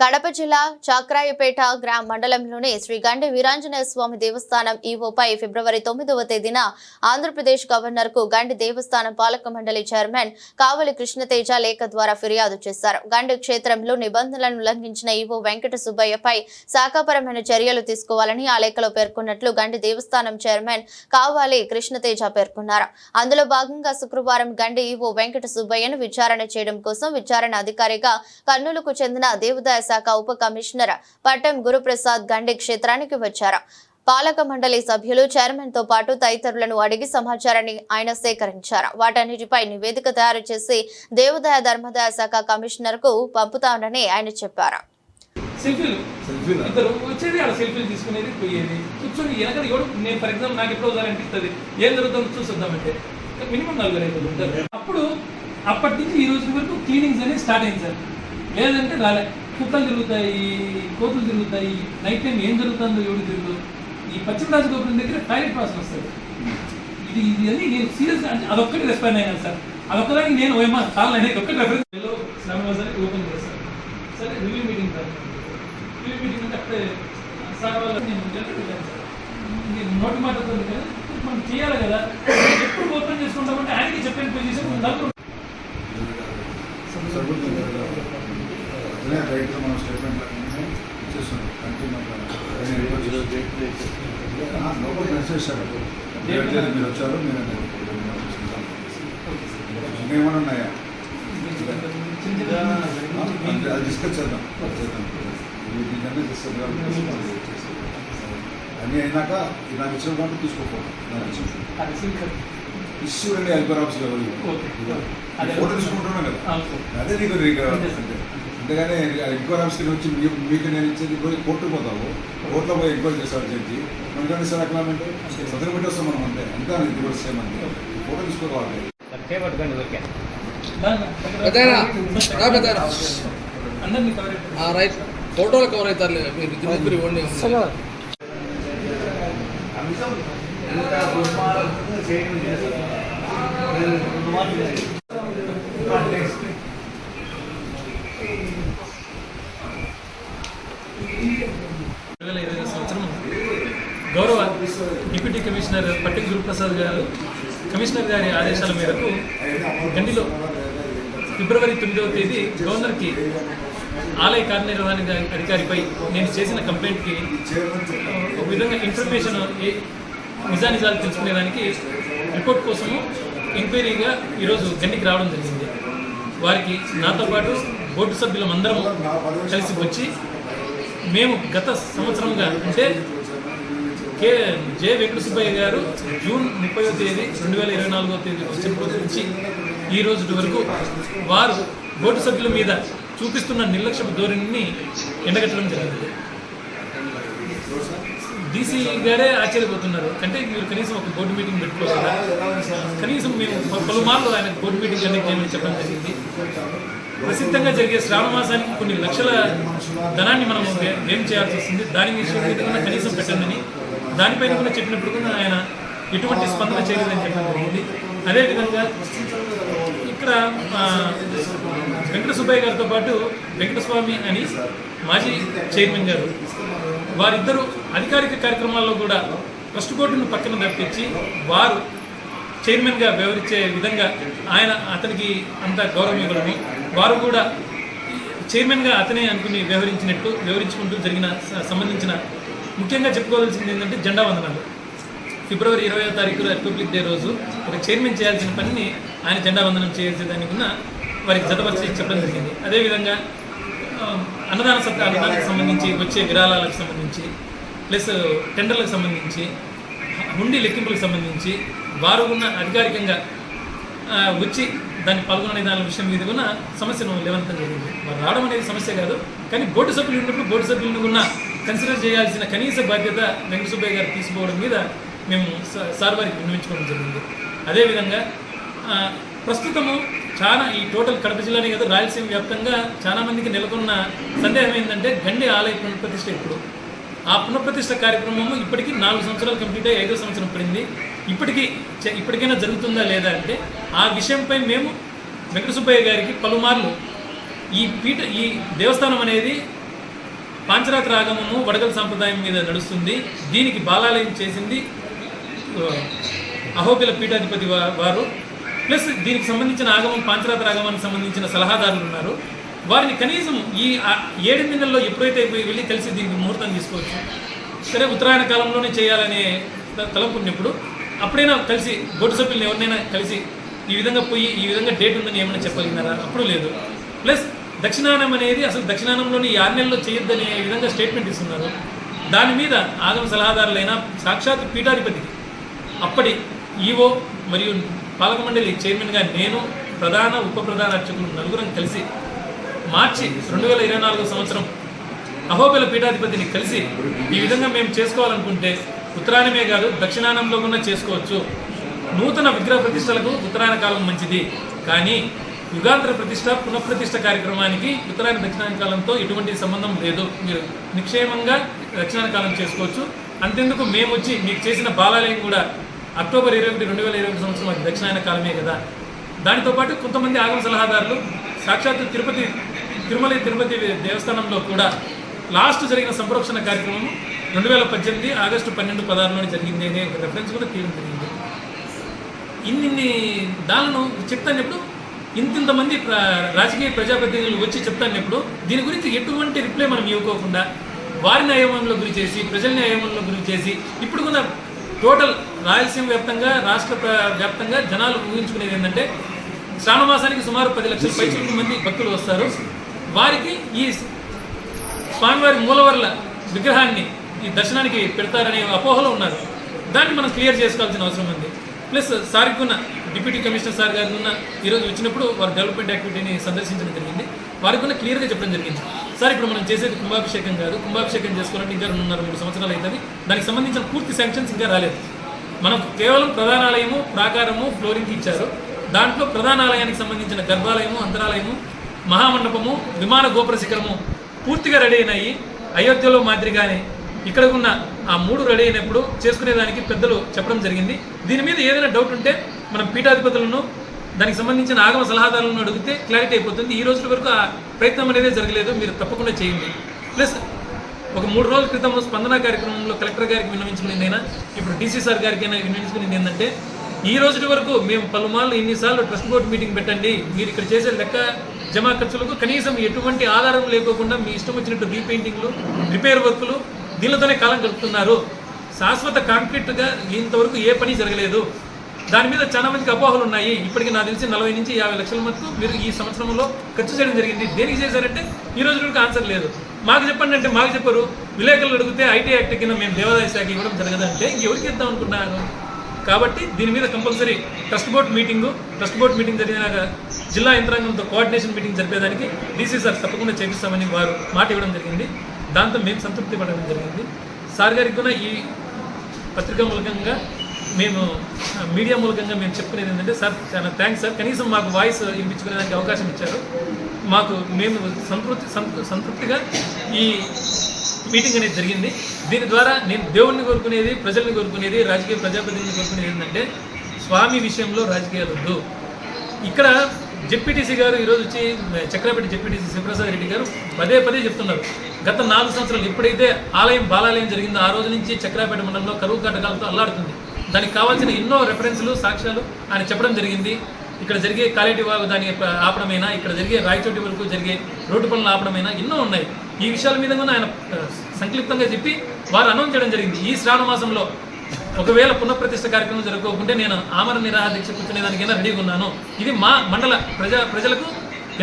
కడప జిల్లా చాక్రాయపేట గ్రామ మండలంలోని శ్రీ గండి వీరాంజనేయ స్వామి దేవస్థానం ఈవోపై ఫిబ్రవరి తొమ్మిదవ తేదీన ఆంధ్రప్రదేశ్ గవర్నర్కు గండి దేవస్థానం పాలక మండలి చైర్మన్ కావలి కృష్ణతేజ లేఖ ద్వారా ఫిర్యాదు చేశారు. గండి క్షేత్రంలో నిబంధనలను ఉల్లంఘించిన ఈవో వెంకట సుబ్బయ్యపై శాఖాపరమైన చర్యలు తీసుకోవాలని ఆ లేఖలో పేర్కొన్నట్లు గండి దేవస్థానం చైర్మన్ కావాలి కృష్ణతేజ పేర్కొన్నారు. అందులో భాగంగా శుక్రవారం గండి ఈవో వెంకట సుబ్బయ్యను విచారణ చేయడం కోసం విచారణ అధికారిగా కర్నూలుకు చెందిన దేవాదాయ శాఖ ఉప కమిషనర్ పట్టం గురుప్రసాద్ గండి క్షేత్రానికి వచ్చారు. పాలక మండలి సభ్యులు చైర్మన్తో పాటు తదితరులను అడిగి సమాచారాన్ని ఆయన సేకరించారు. వాటన్నిటిపై నివేదిక తయారు చేసి దేవాదాయ ధర్మదాయ శాఖ కమిషనర్కు పంపుతానని ఆయన చెప్పారు. సెల్ఫీలు? సెల్ఫీలా? ఇద్దరు వచ్చేది ఆడ సెల్ఫీలు తీసుకునేది పోయేది. కూర్చొని వెనక ఎవడు నేను ఫర్ ఎగ్జాంపుల్ నాకు ఎప్పుడు ఒకసారి అనిపిస్తుంది. ఏం జరుగుతుందో చూసొద్దామంటే మినిమం నలుగురు ఐదు ఉంటారు. అప్పుడు అప్పటి నుంచి ఈ రోజు వరకు క్లీనింగ్స్ అనేది స్టార్ట్ అయింది సార్. లేదంటే రాలే. కుక్కలు తిరుగుతాయి కోతులు తిరుగుతాయి నైట్ టైం ఏం జరుగుతుందో ఎవడు తిరుగు ఈ పశ్చిమరాజు గోపురం దగ్గర టాయిలెట్ వాసన వస్తుంది ఇది ఇది అని నేను సీరియస్ అదొక్కటి రెస్పాండ్ అయినాను సార్ అదొక్కదానికి నేను ఏమో చాలా అనేది ఒక్కటి రెఫరెన్స్ సరే ఓపెన్ చేస్తాను సరే review meeting sir review meeting అంటే అప్పుడే సార్ వాళ్ళ నేను జనరల్ వెళ్ళాను సార్ నేను నోటి మాట కదా మనం చేయాలి కదా ఎప్పుడు ఓపెన్ చేసుకుంటామంటే ఆయనకి చెప్పిన పొజిషన్ నలుగురు అదే రైట్లో మనం స్టేట్మెంట్ ఇచ్చేస్తున్నాం. కంటిన్యూ లోపల సార్ మీరు వచ్చారు, మీరు ఇంకేమైనా ఉన్నాయా? అది డిస్కస్ చేద్దాం. చేద్దాం. దీనికన్నా డిస్కస్ అన్నీ అయినాక నాకు ఇచ్చిన అది సింకర్. ఇష్యూ అండి హెల్పర్ ఆఫీస్ లెవెల్ ఓకే. అదే. ఫోటో తీసుకుంటున్నాం కదా. అదే నీకు. అంతేగాని ఎంక్వైరీ ఆఫీస్కి వచ్చి మీకు నేను ఇచ్చేది పోయి కోర్టుకు పోతావు కోర్టులో పోయి ఎంక్వైరీ చేస్తారు జడ్జి. మనకంటే సార్ ఎట్లా అంటే సదరు పెట్టేస్తాం మనం అంతే. అంతే అని ఇది కూడా సేమ్ అంతే. ఫోటో తీసుకోవాలి. రైట్. ఫోటోలు కవర్ అవుతారు మీరు ఇద్దరు ముగ్గురు ఇవ్వండి. రెండు వేల ఇరవై సంవత్సరం గౌరవ డిప్యూటీ కమిషనర్ పట్టి గురుప్రసాద్ గారు కమిషనర్ గారి ఆదేశాల మేరకు గండిలో ఫిబ్రవరి తొమ్మిదవ తేదీ గవర్నర్కి ఆలయ కార్యనిర్వహణ అధికారిపై నేను చేసిన కంప్లైంట్కి ఒక విధంగా ఇన్ఫర్మేషన్ ఏ నిజానిజాలు తెలుసుకునేదానికి రిపోర్ట్ కోసము ఎంక్వైరీగా ఈరోజు గండికి రావడం జరిగింది. వారికి నాతో పాటు బోర్డు సభ్యులమందరం కలిసి వచ్చి మేము గత సంవత్సరంగా అంటే కే జె వెంకట సుబ్బయ్య గారు జూన్ ముప్పైవ తేదీ రెండు వేల ఇరవై నాలుగో తేదీ వచ్చిన రోజు నుంచి ఈ రోజు వరకు వారు బోర్డు సభ్యుల మీద చూపిస్తున్న నిర్లక్ష్య ధోరణిని ఎండగట్టడం జరిగింది. డీసీ గారే ఆశ్చర్యపోతున్నారు. అంటే మీరు కనీసం ఒక బోర్డు మీటింగ్ పెట్టుకోవాలా కనీసం మేము పలుమార్లు ఆయన బోర్డు మీటింగ్ కండక్ట్ చేయమని చెప్పడం జరిగింది. ప్రసిద్ధంగా జరిగే శ్రావణ మాసానికి కొన్ని లక్షల ధనాన్ని మనం ఏం చేయాల్సి వస్తుంది. దాని విషయం కనీసం పెట్టండి దానిపైన కూడా చెప్పినప్పుడు కూడా ఆయన ఎటువంటి స్పందన చేయలేదని చెప్పడం జరిగింది అదేవిధంగా ఇక్కడ వెంకట సుబ్బయ్య గారితో పాటు వెంకటస్వామి అని మాజీ చైర్మన్ గారు వారిద్దరూ అధికారిక కార్యక్రమాల్లో కూడా ట్రస్ట్ బోర్డును పక్కన తప్పించి వారు చైర్మన్గా వ్యవహరించే విధంగా ఆయన అతనికి అంత గౌరవం ఇవ్వడము. వారు కూడా చైర్మన్గా అతనే అనుకుని వ్యవహరించినట్టు వ్యవహరించుకుంటూ జరిగిన సంబంధించిన ముఖ్యంగా చెప్పుకోవాల్సింది ఏంటంటే జెండా వందనాలు. ఫిబ్రవరి ఇరవై తారీఖు రిపబ్లిక్ డే రోజు ఒక చైర్మన్ చేయాల్సిన పనిని ఆయన జెండా వందనం చేసేదానికి ఉన్న వారికి జతపరిచి చెప్పడం జరిగింది. అదేవిధంగా అన్నదాన సత్తా అన్నదానానికి సంబంధించి వచ్చే విరాళాలకు సంబంధించి ప్లస్ టెండర్లకు సంబంధించి హుండీ లెక్కింపులకు సంబంధించి వారు ఉన్న అధికారికంగా వచ్చి దాన్ని పాల్గొనే దాని విషయం మీద కూడా సమస్యను లేవనెత్తడం జరిగింది. వారు రావడం అనేది సమస్య కాదు. కానీ బోర్డు సభ్యులు ఉన్నప్పుడు బోర్డు సభ్యులను ఉన్న కన్సిడర్ చేయాల్సిన కనీస బాధ్యత వెంకటసుబ్బయ్య గారు తీసుకోవడం మీద మేము స- సార్ వారికి విన్నవించుకోవడం జరిగింది. అదేవిధంగా ప్రస్తుతము చాలా ఈ టోటల్ కడప జిల్లానే కాదు రాయలసీమ వ్యాప్తంగా చాలామందికి నెలకొన్న సందేహం ఏంటంటే గండి ఆలయ పునఃప్రతిష్ఠ ఇప్పుడు. ఆ పునఃప్రతిష్ఠ కార్యక్రమము ఇప్పటికీ నాలుగు సంవత్సరాలు కంప్లీట్ అయ్యి ఐదో సంవత్సరం పడింది. ఇప్పటికీ చ- ఇప్పటికైనా జరుగుతుందా లేదా అంటే ఆ విషయంపై మేము వెంకటసుబ్బయ్య గారికి పలుమార్లు ఈ పీఠ ఈ దేవస్థానం అనేది పాంచరాత్ర ఆగమము వడగల సంప్రదాయం మీద నడుస్తుంది. దీనికి బాలాలయం చేసింది అహోబిల పీఠాధిపతి వారు. ప్లస్ దీనికి సంబంధించిన ఆగమం పాంచరాత ఆగమానికి సంబంధించిన సలహాదారులు ఉన్నారు. వారిని కనీసం ఈ ఏడెనిమిది నెలల్లో ఎప్పుడైతే పోయి వెళ్ళి కలిసి దీనికి ముహూర్తం తీసుకోవచ్చు. సరే ఉత్తరాయణ కాలంలోనే చేయాలనే తలపుకున్నప్పుడు అప్పుడైనా కలిసి బోర్డు సభ్యులను ఎవరినైనా కలిసి ఈ విధంగా పోయి ఈ విధంగా డేట్ ఉందని ఏమైనా చెప్పగలిగినారా? అప్పుడు లేదు. ప్లస్ దక్షిణానం అనేది అసలు దక్షిణానంలోని ఈ చేయొద్దనే విధంగా స్టేట్మెంట్ ఇస్తున్నారు. దాని మీద ఆగమ సలహాదారులైన సాక్షాత్ పీఠాధిపతికి అప్పటి ఈఓ మరియు పాలకమండలి చైర్మన్గా నేను ప్రధాన ఉప ప్రధాన అర్చకులు నలుగురం కలిసి మార్చి రెండు వేల ఇరవై నాలుగో సంవత్సరం అహోబిల పీఠాధిపతిని కలిసి ఈ విధంగా మేము చేసుకోవాలనుకుంటే ఉత్తరాయణమే కాదు దక్షిణానంలో కూడా చేసుకోవచ్చు. నూతన విగ్రహ ప్రతిష్టలకు ఉత్తరాయణ కాలం మంచిది. కానీ యుగాంతర ప్రతిష్ట పునఃప్రతిష్ట కార్యక్రమానికి ఉత్తరాయణ దక్షిణాయన కాలంతో ఎటువంటి సంబంధం లేదు. మీరు నిక్షేమంగా దక్షిణాయన కాలం చేసుకోవచ్చు. అంతెందుకు మేము వచ్చి మీకు చేసిన బాలాలయం కూడా అక్టోబర్ ఇరవై ఒకటి రెండు వేల ఇరవై ఒకటి సంవత్సరం అది దక్షిణాయన కాలమే కదా. దానితో పాటు కొంతమంది ఆగమ సలహాదారులు సాక్షాత్తు తిరుపతి తిరుమల తిరుపతి దేవస్థానంలో కూడా లాస్ట్ జరిగిన సంప్రోక్షణ కార్యక్రమం రెండు వేల పద్దెనిమిది ఆగస్టు పన్నెండు పదహారులోనే జరిగింది అనే ఒక రెఫరెన్స్ కూడా తీయడం జరిగింది. ఇన్ని దానిను చెప్తానప్పుడు ఇంతింతమంది రాజకీయ ప్రజాప్రతినిధులు వచ్చి చెప్తానప్పుడు దీని గురించి ఎటువంటి రిప్లై మనం ఇవ్వకోకుండా వారి అయోమయంలో గురి చేసి ప్రజల అయోమయంలో గురి చేసి ఇప్పుడు కూడా టోటల్ రాయలసీమ వ్యాప్తంగా రాష్ట్ర వ్యాప్తంగా జనాలు ఊహించుకునేది ఏంటంటే శ్రావణమాసానికి సుమారు పది లక్షల పైచులకు మంది భక్తులు వస్తారు. వారికి ఈ స్వామివారి మూలవర్ల విగ్రహాన్ని ఈ దర్శనానికి పెడతారనే అపోహలో ఉన్నారు. దాన్ని మనం క్లియర్ చేసుకోవాల్సిన అవసరం ఉంది. ప్లస్ సారికున్న ఉన్న డిప్యూటీ కమిషనర్ సార్ గారు ఉన్న ఈరోజు వచ్చినప్పుడు వారు డెవలప్మెంట్ యాక్టివిటీని సందర్శించడం జరిగింది. వారికి కూడా క్లియర్గా చెప్పడం జరిగింది. సార్ ఇప్పుడు మనం చేసేది కుంభాభిషేకం కాదు. కుంభాభిషేకం చేసుకోవాలంటే ఇంకా రెండున్నర మూడు సంవత్సరాలు అవుతుంది. దానికి సంబంధించిన పూర్తి శాంక్షన్స్ ఇంకా రాలేదు. మనకు కేవలం ప్రధానాలయము ప్రాకారము ఫ్లోరింగ్ ఇచ్చారు. దాంట్లో ప్రధానాలయానికి సంబంధించిన గర్భాలయము అంతరాలయము మహామండపము విమాన గోపుర శిఖరము పూర్తిగా రెడీ అయినాయి. అయోధ్యలో మాదిరిగానే ఇక్కడ ఉన్న ఆ మూడు రెడీ అయినప్పుడు చేసుకునేదానికి పెద్దలు చెప్పడం జరిగింది. దీని మీద ఏదైనా డౌట్ ఉంటే మనం పీఠాధిపతులను దానికి సంబంధించిన ఆగమ సలహాదారులను అడిగితే క్లారిటీ అయిపోతుంది. ఈ రోజుల వరకు ఆ ప్రయత్నం అనేది జరగలేదు. మీరు తప్పకుండా చేయండి. ప్లస్ ఒక మూడు రోజుల క్రితం స్పందన కార్యక్రమంలో కలెక్టర్ గారికి విన్నవించుకునేది అయినా ఇప్పుడు డీసీ సార్ గారికి అయినా విన్నవించుకునేది ఏంటంటే ఈ రోజుటి వరకు మేము పలుమార్లు ఇన్నిసార్లు ట్రస్ట్ బోర్డు మీటింగ్ పెట్టండి. మీరు ఇక్కడ చేసే లెక్క జమా ఖర్చులకు కనీసం ఎటువంటి ఆధారం లేకోకుండా మీ ఇష్టం వచ్చినట్టు రీపెయింటింగ్లు రిపేర్ వర్కులు దీనితోనే కాలం గడుపుతున్నారు. శాశ్వత కాంక్రీట్గా ఇంతవరకు ఏ పని జరగలేదు. దాని మీద చాలా మందికి అపోహలు ఉన్నాయి. ఇప్పటికి నాకు తెలిసి నలభై నుంచి యాభై లక్షల మటుకు మీరు ఈ సంవత్సరంలో ఖర్చు చేయడం జరిగింది. దేనికి చేశారంటే ఈ రోజు కూడా ఆన్సర్ లేదు. మాకు చెప్పండి అంటే మాకు చెప్పరు. విలేకరులు అడిగితే ఐటీ యాక్ట్ కింద మేము దేవాదాయ శాఖ ఇవ్వడం జరగదంటే ఎవరికి ఇద్దాం అనుకున్నారు కాబట్టి దీని మీద compulsory trust board meeting trust board meeting జరిగినాక జిల్లా యంత్రాంగంతో కోఆర్డినేషన్ మీటింగ్ జరిపేదానికి డీసీ సార్ తప్పకుండా చేపిస్తామని వారు మాట ఇవ్వడం జరిగింది. దాంతో మేము సంతృప్తి పడడం జరిగింది. సార్ గారికి కూడా ఈ పత్రికా మూలకంగా మేము మీడియా మూలకంగా మేము చెప్పుకునేది ఏంటంటే సార్ చాలా థ్యాంక్స్ సార్. కనీసం మాకు వాయిస్ వినిపించుకునేదానికి అవకాశం ఇచ్చారు. మాకు మేము సంతృప్తి సంతృప్తిగా ఈ మీటింగ్ అనేది జరిగింది. దీని ద్వారా నేను దేవుణ్ణి కోరుకునేది ప్రజల్ని కోరుకునేది రాజకీయ ప్రజాప్రతినిధిని కోరుకునేది ఏంటంటే స్వామి విషయంలో రాజకీయాలు వద్దు. ఇక్కడ జెడ్పీటీసీ గారు ఈరోజు వచ్చి చక్రపేట జెడ్పీటీసీ శివప్రసాద్ రెడ్డి గారు పదే పదే చెప్తున్నారు. గత నాలుగు సంవత్సరాలు ఎప్పుడైతే ఆలయం బాలాలయం జరిగిందో ఆ రోజు నుంచి చక్రాపేట మండలంలో కరువు కటకాలతో అల్లాడుతుంది. దానికి కావాల్సిన ఎన్నో రెఫరెన్స్లు సాక్ష్యాలు ఆయన చెప్పడం జరిగింది. ఇక్కడ జరిగే కాలేటి వాగు దాని ఆపడమైనా ఇక్కడ జరిగే రాయచోటి వరకు జరిగే రోడ్డు పనులు ఆపడమైనా ఎన్నో ఉన్నాయి. ఈ విషయాల మీద కూడా ఆయన సంక్లిప్తంగా చెప్పి వారు అనౌన్స్ చేయడం జరిగింది. ఈ శ్రావణ మాసంలో ఒకవేళ పునఃప్రతిష్ఠ కార్యక్రమం జరగకుంటే నేను ఆమరణ నిరాహార దీక్ష కూర్చునేదానికైనా రెడీగా ఉన్నాను. ఇది మా మండల ప్రజా ప్రజలకు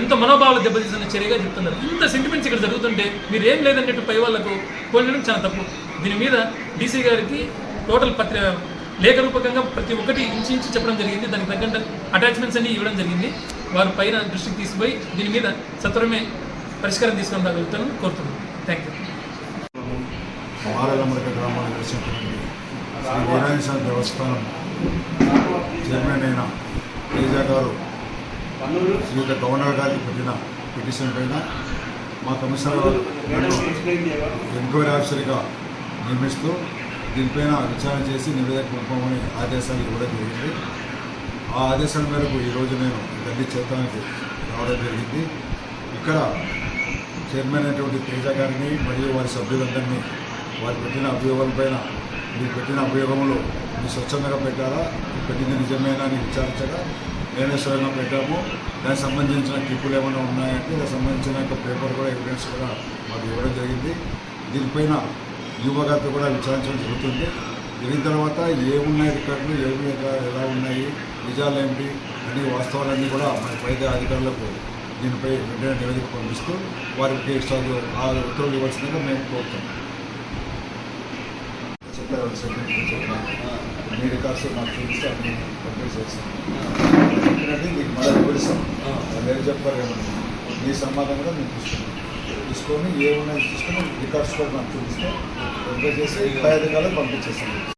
ఎంత మనోభావాలు దెబ్బతీసిన చర్యగా చెప్తున్నారు. ఇంత సెంటిమెంట్స్ ఇక్కడ జరుగుతుంటే మీరు ఏం లేదన్నట్టు పై వాళ్ళకు పోలినడం చాలా తప్పు. దీని మీద డీసీ గారికి టోటల్ పత్రిక లేఖ రూపకంగా ప్రతి ఒక్కటి ఇంచి ఇంచి చెప్పడం జరిగింది. దానికి తగ్గట్టు అటాచ్మెంట్స్ అన్ని ఇవ్వడం జరిగింది. వారు పైన దృష్టికి తీసుకుపోయి దీని మీద సత్వరమే పరిష్కారం తీసుకొని రాగలుగుతానని కోరుతున్నాను. Thank you Shri Devasthanam chairman అయిన తేజ గారు శ్రీయుత గవర్నర్ గారికి పెట్టిన పిటిషన్ పైన మా కమిషనర్ ఎంక్వైరీ ఆఫీసర్గా నియమిస్తూ దీనిపైన విచారణ చేసి నివేదిక పంపమని ఆదేశాలు ఇవ్వడం జరిగింది. ఆ ఆదేశాల మేరకు ఈరోజు నేను గడ్డి చేతానికి రావడం జరిగింది. ఇక్కడ చైర్మన్ అయినటువంటి తేజ గారిని మరియు వారి సభ్యులందరినీ వారు పెట్టిన అభియోగంపైన మీరు పెట్టిన అభియోగంలో మీరు స్వచ్ఛందంగా పెట్టారా పెట్టింది నిజమేనా అని విచారించగా నేనేశ్వరంగా పెట్టాము. దానికి సంబంధించిన క్లిప్పులు ఏమైనా ఉన్నాయంటే దానికి సంబంధించిన యొక్క పేపర్ కూడా ఎవిడెన్స్ కూడా మాకు ఇవ్వడం జరిగింది. దీనిపైన యువగత కూడా విచారించడం జరుగుతుంది. జరిగిన తర్వాత ఏమున్నాయి రికార్డులు ఏమి ఎలా- ఎలా ఉన్నాయి నిజాలు ఏమిటి అన్ని వాస్తవాలన్నీ కూడా మన పై అధికారులకు దీనిపై వెంటనే నివేదిక పంపిస్తూ వారికి చదువు ఆ ఉత్తర్వులు ఇవ్వాల్సిందిగా మేము కోరుతాం. చెప్పారు మీ రికార్డ్స్ నాకు చూపిస్తే అన్ని పంపిణీ చేస్తాను చెప్పినట్టు మీకు మళ్ళీ వివరిస్తాం. వేరు చెప్పారు ఏమన్నా మీ సమాధానం కూడా మేము చూస్తున్నాం తీసుకొని ఏమున్నాయో తీసుకొని రికార్డ్స్ కూడా నాకు చూపిస్తే వెరిఫై చేసి పై అధికారులకు పంపించేస్తాం